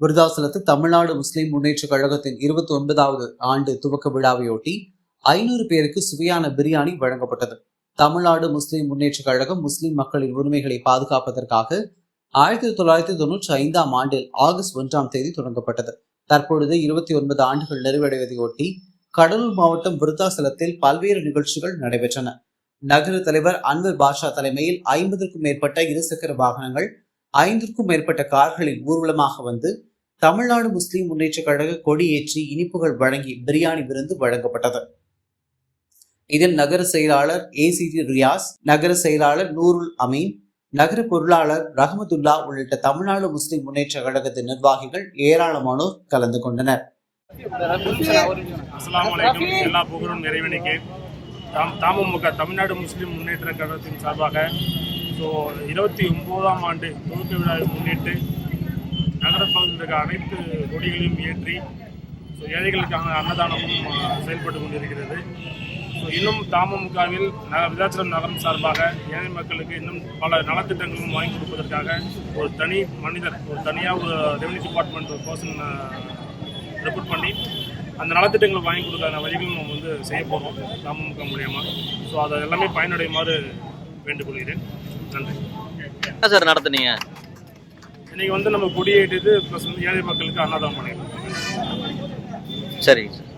விருதாசலத்து தமிழ்நாடு முஸ்லிம் முன்னேற்ற கழகத்தின் இருபத்தி ஒன்பதாவது ஆண்டு துவக்க விழாவையொட்டி ஐநூறு பேருக்கு சுவையான பிரியாணி வழங்கப்பட்டது. தமிழ்நாடு முஸ்லிம் முன்னேற்ற கழகம் முஸ்லிம் மக்களின் உரிமைகளை பாதுகாப்பதற்காக ஆயிரத்தி தொள்ளாயிரத்தி தொன்னூற்றி ஐந்தாம் ஆண்டில் ஆகஸ்ட் ஒன்றாம் தேதி தொடங்கப்பட்டது. தற்பொழுது இருபத்தி ஒன்பது ஆண்டுகள் நிறைவடைவதையொட்டி கடலூர் மாவட்டம் விருத்தாசலத்தில் பல்வேறு நிகழ்ச்சிகள் நடைபெற்றன. நகர தலைவர் அன்வர் பாஷா தலைமையில் ஐம்பதற்கும் மேற்பட்ட இருசக்கர வாகனங்கள் ஐந்திற்கும் மேற்பட்ட கார்களில் ஊர்வலமாக வந்து தமிழ்நாடு முஸ்லிம் முன்னேற்ற கழக கொடியேற்றி இனிப்புகள் வழங்கி பிரியாணி விருந்து வழங்கப்பட்டது. இதில் நகர செயலாளர் ஏசிடி ரியாஸ் நகர செயலாளர் நூருல் அமீன் நகர பொருளாளர் ரஹமதுல்லா உள்ளிட்ட தமிழ்நாடு முஸ்லிம் முன்னேற்ற கழகத்தின் நிர்வாகிகள் ஏராளமானோர் கலந்து கொண்டனர். எல்லா புகழும் நிறைவனுக்கு தாம் தமுக தமிழ்நாடு முஸ்லிம் முன்னேற்ற கழகத்தின் சார்பாக ஸோ இருபத்தி ஒம்போதாம் ஆண்டு துவக்க விழாவை முன்னிட்டு இருக்க அனைத்து கொடிகளையும் ஏற்றி ஸோ ஏழைகளுக்கான அன்னதானமும் செயல்பட்டு கொண்டிருக்கிறது. ஸோ இன்னும் தமுகவில் ந விதாச்சலம் நகரம் சார்பாக ஏழை மக்களுக்கு இன்னும் பல நலத்திட்டங்களும் வாங்கி கொடுப்பதற்காக ஒரு தனி மனிதர் ஒரு தனியாக ஒரு ரெவன்யூ டிபார்ட்மெண்ட் ஒரு பர்சன் ரெக்ரூட் பண்ணி அந்த நலத்திட்டங்கள் வாங்கி கொடுக்காத வழிகளும் நம்ம வந்து செய்ய போகிறோம் தாமமுக மூலியமாக ஸோ அதை எல்லாமே பயனடையுமாறு வேண்டுகொள்கிறேன். நன்றி. சார் நடத்துனீங்க? இன்னைக்கு வந்து நம்ம கொடியேற்றிட்டு ப்ளஸ் வந்து ஏழை மக்களுக்கு அன்னதானம் பண்ணிடுறோம் சரிங்க சார்.